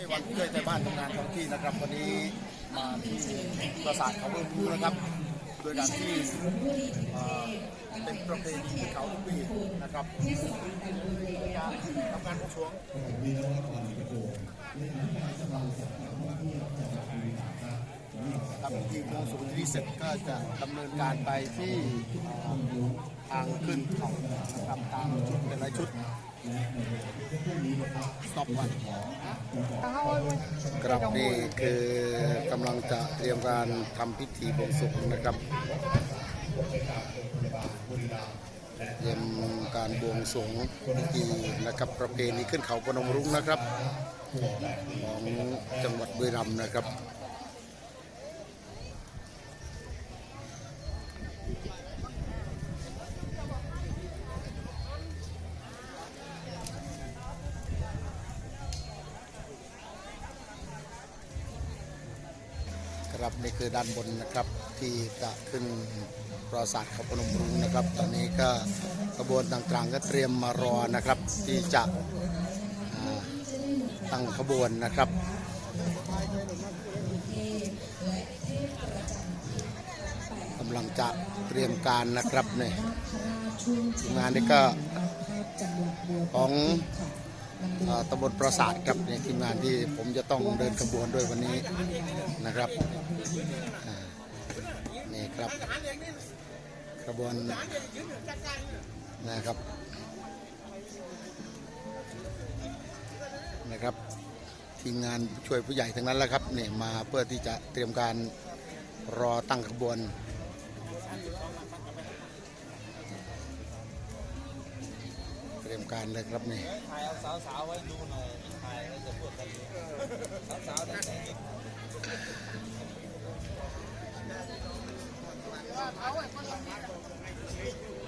ไม่วันช่วยแต่บ้านทำงานท้องที่นะครับวันนี้มาที่ปราสาทเขาเมืองพูนะครับ โดยการที่เป็นประเพณีเขาทุกปีนะครับการทำการบวงสรวงทำพิธีบวงสรวงที่เสร็จก็จะดำเนินการไปที่ทางขึ้นเขานะครับตามชุดแต่ละชุด ครับนี่คือกำลังจะเตรียมการทำพิธีบวงสรวงนะครับเตรียมการบวงสรวงพิธีนะครับ ประเพณีขึ้นเขาพนมรุ้งนะครับ ของจังหวัดบุรีรัมย์นะครับ ครับนี่คือด้านบนนะครับที่จะขึ้นปราสาทเขาพนมรุ้งนะครับ ตอนนี้ก็ขบวนต่างๆก็เตรียมมารอนะครับ ที่จะตั้งขบวนนะครับกำลังจะเตรียมการนะครับเนี่ยทีมงานนี้ก็ของ ตำบลปราสาทครับเนี่ยทีมงานที่ผมจะต้องเดินขบวนด้วยวันนี้นะครับนี่ครับขบวนนะครับนะครับ ทีมงานช่วยผู้ใหญ่ทั้งนั้นแหละครับเนี่ยมาเพื่อที่จะเตรียมการรอตั้งขบวน รียมการเลยครับนี่ถ่ายเอาสาวๆไว้ดูหน่อยถ่ายแล้วจะพูดกันสาวๆได้ไหมว่าเขาไอ้คนนี้